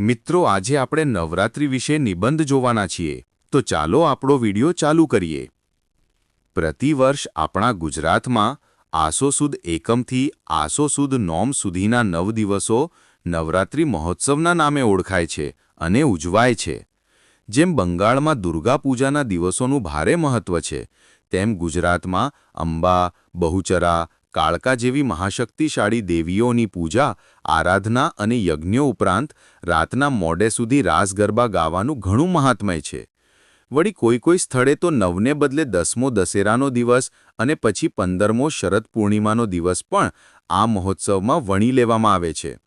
મિત્રો, આજે આપણે નવરાત્રિ વિશે નિબંધ જોવાના છીએ. તો ચાલો આપણો વિડિયો ચાલુ કરીએ. પ્રતિવર્ષ આપણા ગુજરાતમાં આસો સુદ એકમથી આસો સુદ નોમ સુધીના નવ દિવસો નવરાત્રિ મહોત્સવના નામે ઓળખાય છે અને ઉજવાય છે. જેમ બંગાળમાં દુર્ગા પૂજાના દિવસોનું ભારે મહત્વ છે, તેમ ગુજરાતમાં અંબા, બહુચરા કાળકા જેવી મહાશક્તિશાળી દેવીઓની પૂજા, આરાધના અને યજ્ઞો ઉપરાંત રાતના મોડે સુધી રાસ ગરબા ગાવાનું ઘણું મહાત્મય છે. વળી કોઈ કોઈ સ્થળે તો નવને બદલે દસમો દશેરાનો દિવસ અને પછી પંદરમો શરદ પૂર્ણિમાનો દિવસ પણ આ મહોત્સવમાં વણી લેવામાં આવે છે.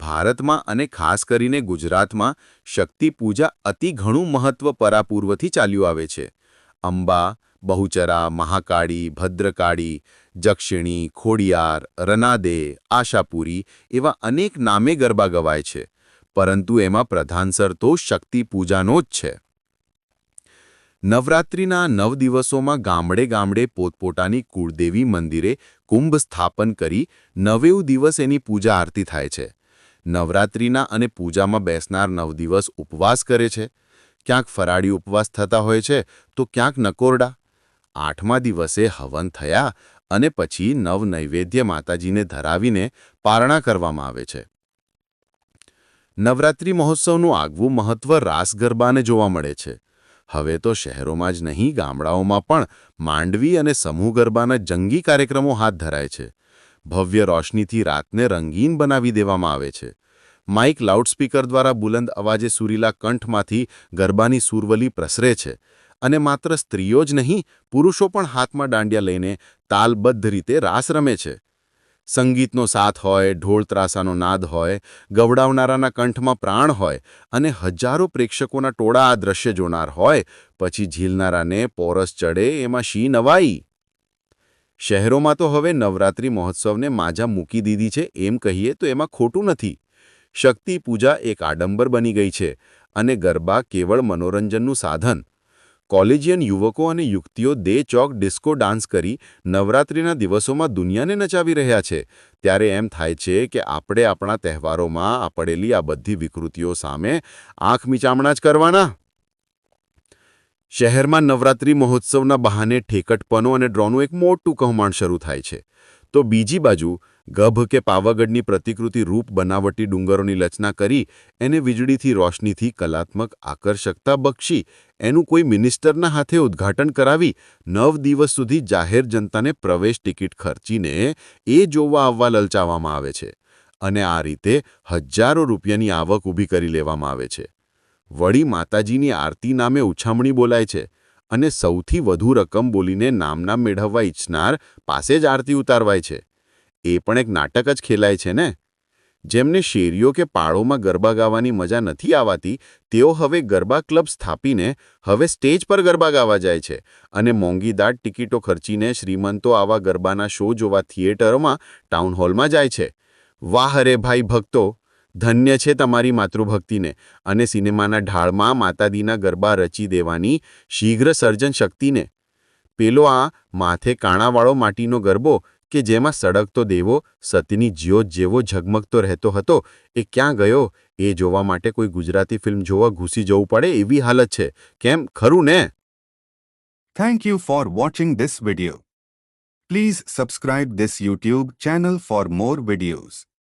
ભારતમાં અને ખાસ કરીને ગુજરાતમાં શક્તિ પૂજા અતિ ઘણું મહત્વ પરાપૂર્વથી ચાલ્યું આવે છે. અંબા બહુચરા, મહાકાળી, ભદ્રકાળી, જક્ષિણી, ખોડિયાર, રનાદે, આશાપુરી એવા અનેક નામે ગરબા ગવાય છે. પરંતુ એમાં પ્રધાનસર તો શક્તિ પૂજાનો જ છે. નવરાત્રિના નવ દિવસોમાં ગામડે ગામડે પોતપોતાની કુળદેવી મંદિરે કુંભ સ્થાપન કરી નવેવ દિવસ એની પૂજા આરતી થાય છે. નવરાત્રિના અને પૂજામાં બેસનાર નવ દિવસ ઉપવાસ કરે છે. ક્યાંક ફરાળી ઉપવાસ થતા હોય છે તો ક્યાંક નકોરડા આઠમા દિવસે હવન થયા અને પછી નવ નૈવેદ્ય માતાજીને ધરાવીને પારણા કરવામાં આવે છે. નવરાત્રિ મહોત્સવનું આગવું મહત્વ રાસ ગરબાને જોવા મળે છે. હવે તો શહેરોમાં જ નહીં, ગામડાઓમાં પણ માંડવી અને સમૂહ ગરબાના જંગી કાર્યક્રમો હાથ ધરાય છે. ભવ્ય રોશનીથી રાતને રંગીન બનાવી દેવામાં આવે છે. માઇક લાઉડસ્પીકર દ્વારા બુલંદ અવાજે સુરીલા કંઠમાંથી ગરબાની સુરવલી પ્રસરે છે. અને માત્ર સ્ત્રીઓ જ નહીં, પુરુષો પણ હાથમાં દાંડિયા લઈને તાલબદ્ધ રીતે રાસ રમે છે. સંગીતનો સાથ હોય ઢોળ ત્રાસાનો નાદ હોય, ગવડાવનારાના કંઠમાં પ્રાણ હોય અને હજારો પ્રેક્ષકોના ટોળા આ દ્રશ્ય જોનાર હોય, પછી ઝીલનારાને પોરસ ચડે એમાં શી નવાઈ? શહેરોમાં તો હવે નવરાત્રિ મહોત્સવને માજા મૂકી દીધી છે, એમ કહીએ તો એમાં ખોટું નથી. શક્તિ પૂજા એક આડંબર બની ગઈ છે અને ગરબા કેવળ મનોરંજનનું સાધન. કોલેજિયન યુવકો અને યુક્તિઓ દે ચોક ડિસ્કો ડાન્સ કરી નવરાત્રિના દિવસોમાં દુનિયાને નચાવી રહ્યા છે. ત્યારે એમ થાય છે કે આપણે આપણા તહેવારોમાં આપડેલી આ બધી વિકૃતિઓ સામે આંખ મીચામણા જ કરવાના. શહેરમાં નવરાત્રિ મહોત્સવના બહાને ઠેકટપનો અને ડ્રોનું એક મોટું કૌભાંડ શરૂ થાય છે. તો બીજી બાજુ ગભ કે પાવાગઢની પ્રતિકૃતિ રૂપ બનાવટી ડુંગરોની રચના કરી એને વીજળીથી રોશનીથી કલાત્મક આકર્ષકતા બક્ષી. એનું કોઈ મિનિસ્ટરના હાથે ઉદ્ઘાટન કરાવી નવ દિવસ સુધી જાહેર જનતાને પ્રવેશ ટિકિટ ખર્ચીને એ જોવા આવવા લલચાવવામાં આવે છે. અને આ રીતે હજારો રૂપિયાની આવક ઊભી કરી લેવામાં આવે છે. વળી માતાજીની આરતી નામે ઉછામણી બોલાય છે. અને સૌથી વધુ રકમ બોલીને નામના મેળવવા ઈચ્છનાર પાસે જ આરતી ઉતારવાય છે. એ પણ એક નાટક જ ખેલાય છે ને? જેમને શેરીઓ કે પાળોમાં ગરબા ગાવાની મજા નથી આવતી, તેઓ હવે ગરબા ક્લબ સ્થાપીને હવે સ્ટેજ પર ગરબા ગાવા જાય છે અને મોંઘીદાટ ટિકિટો ખર્ચીને શ્રીમંતો આવા ગરબાના શો જોવા થિયેટરોમાં ટાઉનહોલમાં જાય છે. વાહ રે ભાઈ ભક્તો! ધન્ય છે તમારી માતૃભક્તિને. અને સિનેમાના ઢાળમાં માતાદીના ગરબા રચી દેવાની શીઘ્ર સર્જન શક્તિને. પેલો આ માથે કાણાવાળો માટીનો ગરબો કે જેમાં સડકતો દેવો, સતીની જ્યોત જેવો ઝગમગતો રહેતો હતો, એ ક્યાં ગયો? એ જોવા માટે કોઈ ગુજરાતી ફિલ્મ જોવા ઘૂસી જવું પડે એવી હાલત છે. કેમ? ખરું ને? Thank you for watching this video please subscribe this YouTube channel for more videos.